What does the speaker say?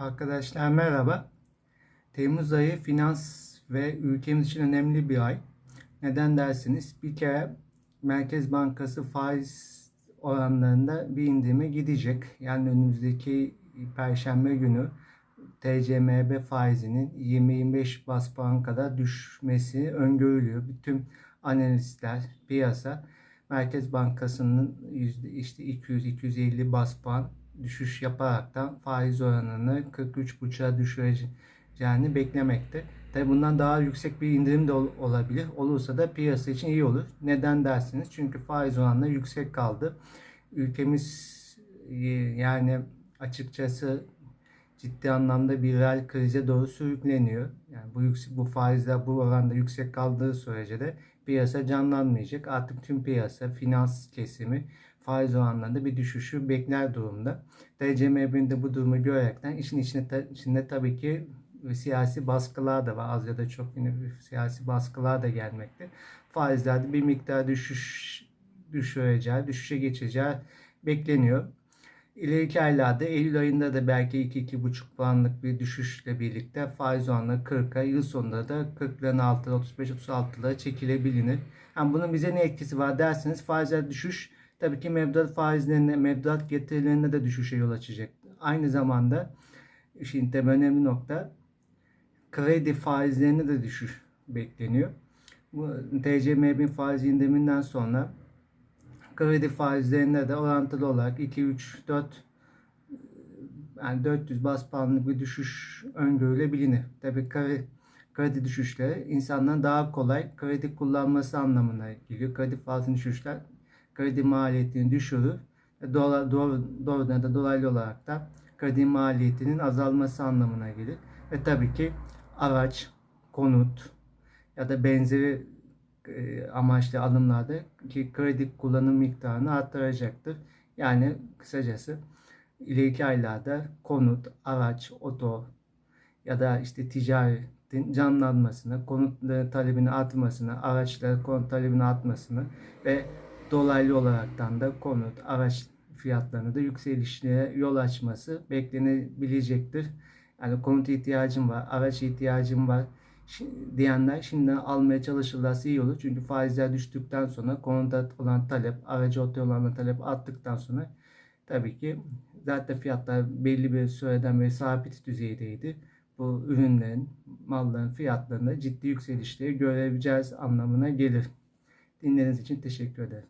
Arkadaşlar merhaba. Temmuz ayı finans ve ülkemiz için önemli bir ay. Neden dersiniz? Bir kere Merkez Bankası faiz oranlarında bir indirime gidecek. Yani önümüzdeki Perşembe günü TCMB faizinin 20-25 bas puan kadar düşmesi öngörülüyor. Bütün analistler, piyasa Merkez Bankası'nın işte 200-250 bas puan düşüş yaparaktan faiz oranını 43,5'a düşüreceğini beklemekte. Tabi bundan daha yüksek bir indirim de ol- olabilir. Olursa da piyasa için iyi olur. Neden dersiniz? Çünkü faiz oranları yüksek kaldı. Ülkemiz e, yani açıkçası ciddi anlamda bir reel krize doğru sürükleniyor. Yani bu yüksek, bu faizler bu oranda yüksek kaldığı sürece de piyasa canlanmayacak. Artık tüm piyasa, finans kesimi faiz oranlarında bir düşüşü bekler durumda. TCMB'nin de bu durumu görerekten işin içine, içinde tabii ki siyasi baskılar da var. Az ya da çok yine siyasi baskılar da gelmekte. Faizlerde bir miktar düşüş düşüreceği, düşüşe geçeceği bekleniyor. İleriki aylarda Eylül ayında da belki 2-2,5 puanlık bir düşüşle birlikte faiz oranları 40'a, yıl sonunda da 40'ların altına 35-36'lara çekilebilir. Yani bunun bize ne etkisi var derseniz faizler düşüş tabii ki mevduat faizlerine, mevduat getirilerine de düşüşe yol açacak. Aynı zamanda işin tabii önemli nokta kredi faizlerine de düşüş bekleniyor. Bu TCMB faiz indiriminden sonra kredi faizlerinde de orantılı olarak 2, 3, 4 yani 400 bas puanlık bir düşüş öngörülebilir. Tabii kredi, kredi düşüşleri insanların daha kolay kredi kullanması anlamına geliyor. Kredi faizinin düşüşler kredi maliyetini düşürür. Dolar, doğru, doğrudan da dolaylı olarak da kredi maliyetinin azalması anlamına gelir. Ve tabii ki araç, konut ya da benzeri e, amaçlı alımlarda ki kredi kullanım miktarını arttıracaktır. Yani kısacası ileriki aylarda konut, araç, oto ya da işte ticaretin canlanmasını, konut talebini artmasını, araçların konut talebini artmasını ve dolaylı olaraktan da konut, araç fiyatlarını da yükselişine yol açması beklenebilecektir. Yani konut ihtiyacım var, araç ihtiyacım var diyenler şimdiden almaya çalışırlarsa iyi olur. Çünkü faizler düştükten sonra konuda olan talep, aracı olan talep arttıktan sonra tabii ki zaten fiyatlar belli bir süreden beri sabit düzeydeydi. Bu ürünlerin, malların fiyatlarında ciddi yükselişleri görebileceğiz anlamına gelir. Dinlediğiniz için teşekkür ederim.